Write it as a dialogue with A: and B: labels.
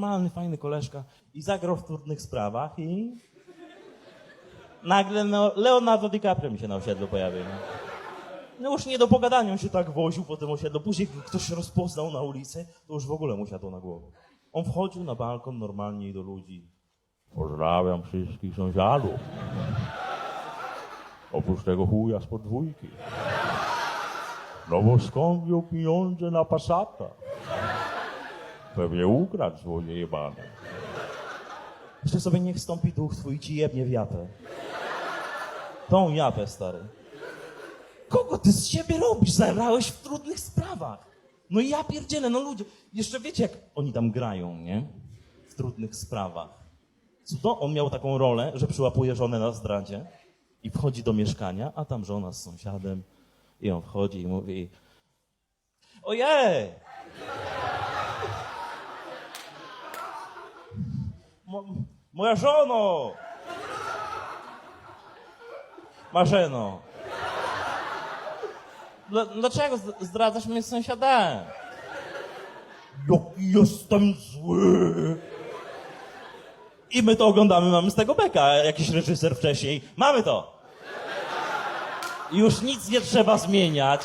A: Normalny, fajny koleżka i zagrał w trudnych sprawach i nagle no, Leonardo DiCaprio mi się na osiedlu pojawił. No. no już nie do pogadania, on się tak woził po tym osiedlu. Później ktoś rozpoznał na ulicy, to już w ogóle mu siadło na głowę. On wchodził na balkon normalnie do ludzi. Pozdrawiam wszystkich sąsiadów. Oprócz tego chuja z podwójki. No bo skąd wziął pieniądze na Passata? Pewnie ukradł złodziej jebany. Jeszcze sobie niech stąpi duch twój i ci jebnie w japę. Tą japę, stary. Kogo ty z siebie robisz? Zagrałeś w trudnych sprawach. No i ja pierdzielę, no ludzie. Jeszcze wiecie, jak oni tam grają, nie? W trudnych sprawach. Co to? On miał taką rolę, że przyłapuje żonę na zdradzie i wchodzi do mieszkania, a tam żona z sąsiadem i on wchodzi i mówi ojej! Mo, moja żono! Marzeno! Dla, dlaczego zdradzasz mnie z sąsiadem? Jaki jestem zły! I my to oglądamy, mamy z tego beka, jakiś reżyser wcześniej. Mamy to! Już nic nie trzeba zmieniać.